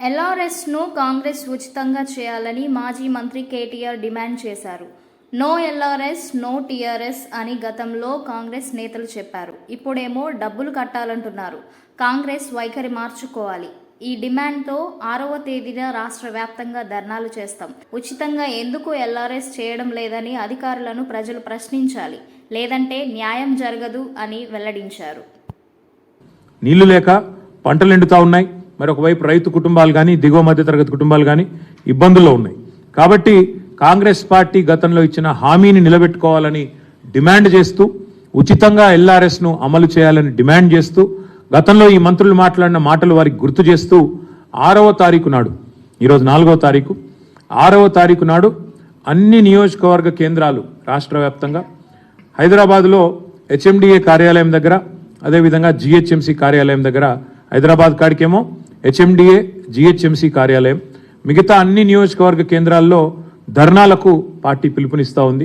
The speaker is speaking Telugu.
ఎల్ఆర్ఎస్ను కాంగ్రెస్ ఉచితంగా చేయాలని మాజీ మంత్రి కేటీఆర్ డిమాండ్ చేశారు. నో ఎల్ఆర్ఎస్ నో టీఆర్ఎస్ అని గతంలో కాంగ్రెస్ నేతలు చెప్పారు. ఇప్పుడేమో డబ్బులు కట్టాలంటున్నారు. కాంగ్రెస్ వైఖరి మార్చుకోవాలి. ఈ డిమాండ్తో ఆరవ తేదీన రాష్ట్ర వ్యాప్తంగా ధర్నాలు చేస్తాం. ఉచితంగా ఎందుకు ఎల్ఆర్ఎస్ చేయడం లేదని అధికారులను ప్రజలు ప్రశ్నించాలి. లేదంటే న్యాయం జరగదు అని వెల్లడించారు. నీళ్ళు లేక పంటలు ఎండుతా ఉన్నాయి. మరొకవైపు రైతు కుటుంబాలు కానీ దిగువ మధ్యతరగతి కుటుంబాలు కానీ ఇబ్బందుల్లో ఉన్నాయి. కాబట్టి కాంగ్రెస్ పార్టీ గతంలో ఇచ్చిన హామీని నిలబెట్టుకోవాలని డిమాండ్ చేస్తూ ఉచితంగా ఎల్ఆర్ఎస్ను అమలు చేయాలని డిమాండ్ చేస్తూ గతంలో ఈ మంత్రులు మాట్లాడిన మాటలు వారికి గుర్తు చేస్తూ ఆరవ తారీఖు నాడు ఈరోజు నాలుగవ తారీఖు ఆరవ తారీఖు నాడు అన్ని నియోజకవర్గ కేంద్రాలు రాష్ట్ర వ్యాప్తంగా హైదరాబాద్లో హెచ్ఎండిఏ కార్యాలయం దగ్గర అదేవిధంగా జిహెచ్ఎంసి కార్యాలయం దగ్గర హైదరాబాద్ కాడికేమో హెచ్ఎండిఏ జిహెచ్ఎంసి కార్యాలయం మిగతా అన్ని నియోజకవర్గ కేంద్రాల్లో ధర్నాలకు పార్టీ పిలుపునిస్తా ఉంది.